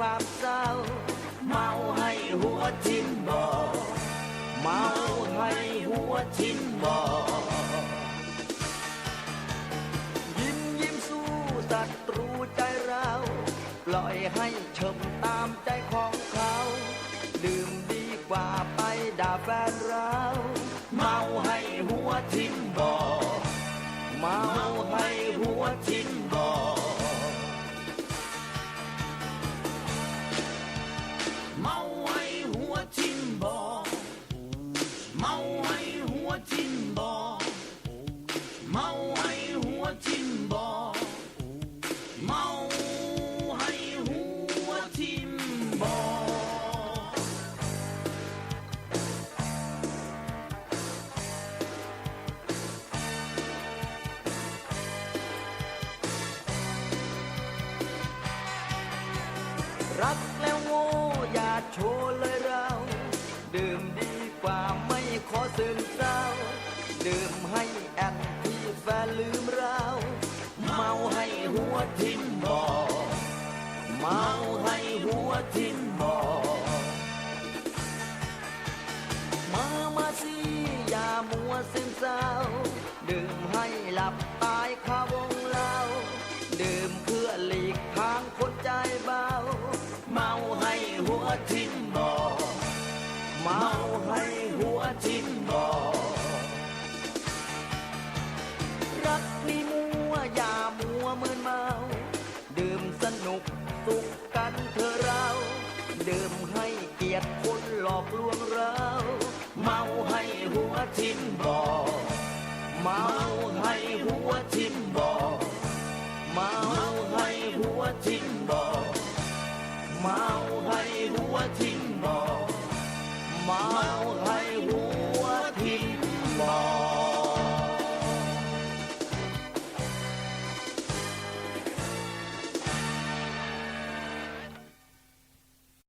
ความเศร้า เมาให้หัวทิ่มบ่อเมาให้หัวทิ่มบ่อยิ้มยิ้มสู้ศัตรูใจเราปล่อยให้เฉมตามใจของเขาดื่มดีกว่าไปด่าแฟนเราเมาให้หัวทิ่มบ่อเมาให้หัวทิ่มบ่อ รักแล้วโง่อย่าโชว์เลยเรา ดื่มดีกว่าไม่ขอซึมเศร้า ดื่มให้แอนที่แฟนลืมเรา เมาให้หัวทิ่มบ่อเมาให้หัวทิ่มบ่อมามาสิอย่ามัวซึมเศร้า ดื่มให้หลับ ทิ่มบ่อเมาให้หัวทิ่มบ่อรักนี่มัวอย่ามัวเมินเมา ดื่มสนุกสุขกันเถอเราดื่มให้เกียรติคนหลอกลวงเรา เมาให้หัวทิ่มบ่อเมาให้หัวทิ่มบ่อเมาให้หัวทิ่มบ่อ